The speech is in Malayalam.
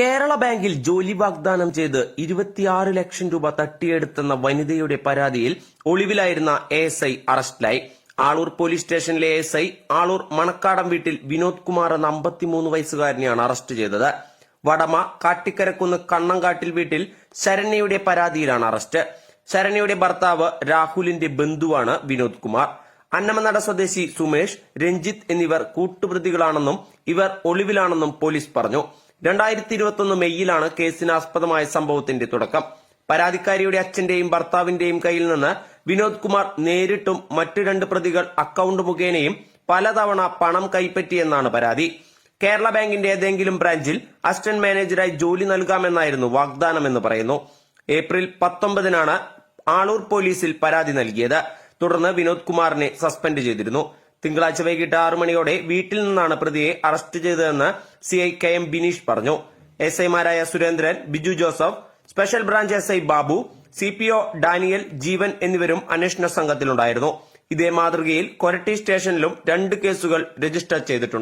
കേരള ബാങ്കിൽ ജോലി വാഗ്ദാനം ചെയ്ത് ഇരുപത്തിയാറ് ലക്ഷം രൂപ തട്ടിയെടുത്തെന്ന വനിതയുടെ പരാതിയിൽ ഒളിവിലായിരുന്ന എ എസ് ഐ അറസ്റ്റിലായി. ആളൂർ പോലീസ് സ്റ്റേഷനിലെ എസ് ഐ ആളൂർ മണക്കാടം വീട്ടിൽ വിനോദ് കുമാർ എന്ന അമ്പത്തിമൂന്ന് വയസ്സുകാരനെയാണ് അറസ്റ്റ് ചെയ്തത്. വടമ കാട്ടിക്കരക്കുന്ന് കണ്ണങ്കാട്ടിൽ വീട്ടിൽ ശരണ്യയുടെ പരാതിയിലാണ് അറസ്റ്റ്. ശരണ്യയുടെ ഭർത്താവ് രാഹുലിന്റെ ബന്ധുവാണ് വിനോദ് കുമാർ. അന്നമനട സ്വദേശി സുമേഷ് രഞ്ജിത്ത് എന്നിവർ കൂട്ടുപ്രതികളാണെന്നും ഇവർ ഒളിവിലാണെന്നും പോലീസ് പറഞ്ഞു. രണ്ടായിരത്തി ഇരുപത്തൊന്ന് മെയ്യിലാണ് കേസിനാസ്പദമായ സംഭവത്തിന്റെ തുടക്കം. പരാതിക്കാരിയുടെ അച്ഛന്റെയും ഭർത്താവിന്റെയും കയ്യിൽ നിന്ന് വിനോദ് കുമാർ നേരിട്ടും മറ്റു രണ്ട് പ്രതികൾ അക്കൌണ്ട് മുഖേനയും പലതവണ പണം കൈപ്പറ്റിയെന്നാണ് പരാതി. കേരള ബാങ്കിന്റെ ഏതെങ്കിലും ബ്രാഞ്ചിൽ അസിസ്റ്റന്റ് മാനേജരായി ജോലി നൽകാമെന്നായിരുന്നു വാഗ്ദാനമെന്ന് പറയുന്നു. ഏപ്രിൽ പത്തൊമ്പതിനാണ് ആളൂർ പോലീസിൽ പരാതി നൽകിയത്. തുടർന്ന് വിനോദ് കുമാറിനെ സസ്പെൻഡ് ചെയ്തിരുന്നു. തിങ്കളാഴ്ച വൈകിട്ട് ആറു മണിയോടെ വീട്ടിൽ നിന്നാണ് പ്രതിയെ അറസ്റ്റ് ചെയ്തതെന്ന് C I K M Bineesh പറഞ്ഞു. എസ് ഐമാരായ Surendran Biju Joseph special branch S I Babu C P O Daniel Jeevan എന്നിവരും അന്വേഷണ സംഘത്തിലുണ്ടായിരുന്നു. ഇതേ മാതൃകയിൽ കൊരട്ടി സ്റ്റേഷനിലും രണ്ട് കേസുകൾ രജിസ്റ്റർ ചെയ്തിട്ടുണ്ട്.